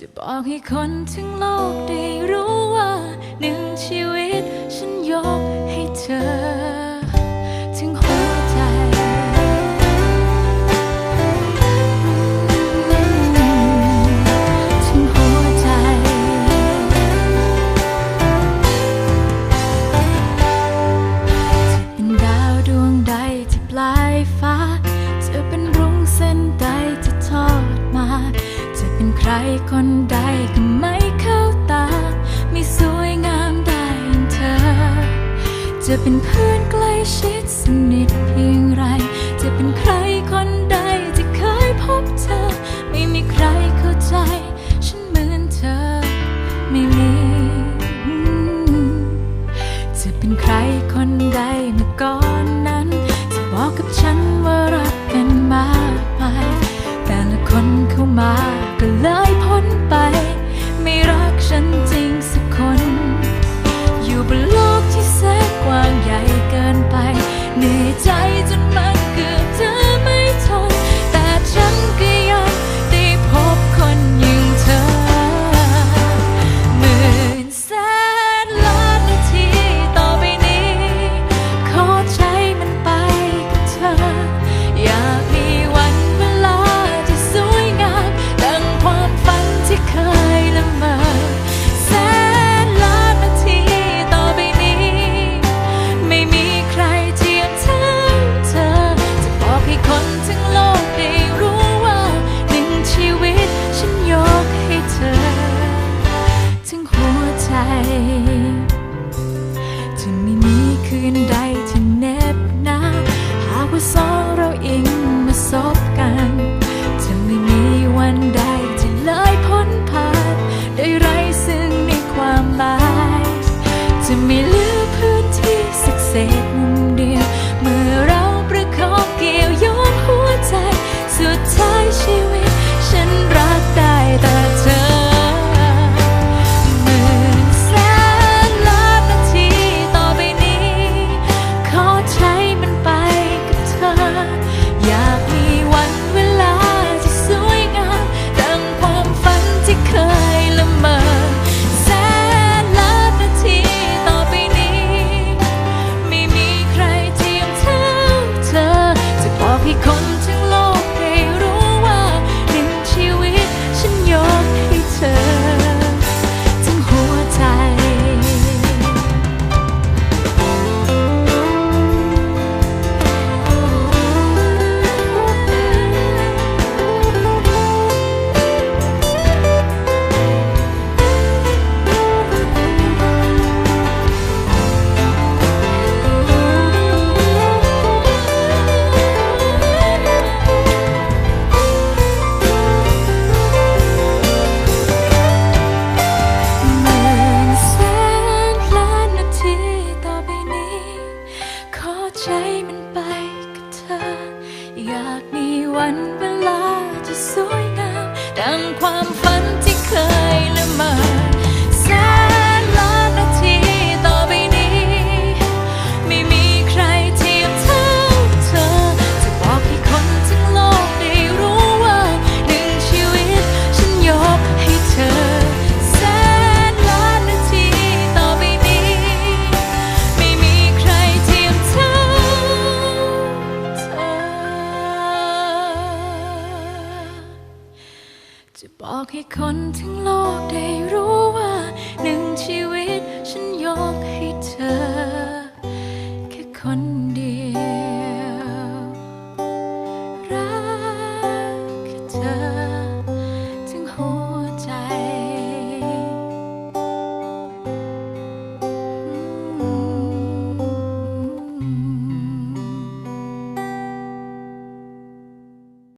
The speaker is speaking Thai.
จะบอกให้คนทั้งโลกได้รู้ว่าหนึ่งชีวิตฉันยอม ใครคนใดก็ไม่เข้าตา ไม่สวยงามได้อย่าเธอ จะเป็นเพื่อนใกล้ชิดสนิทเพียงไร จะเป็นใครคนใดจะเคยพบเธอ ไม่มีใครเข้าใจ ฉันเหมือนเธอ ไม่มี จะเป็นใครคนใดเมื่อก่อนนั้น จะบอกกับฉันว่ารักกันมากมายแต่ละคนเข้ามาก็เลย จะไม่มีคืนใด วันเวลาจะสวยงามดังความฝันที่เคยละเมอ บอกให้คนทั้งโลก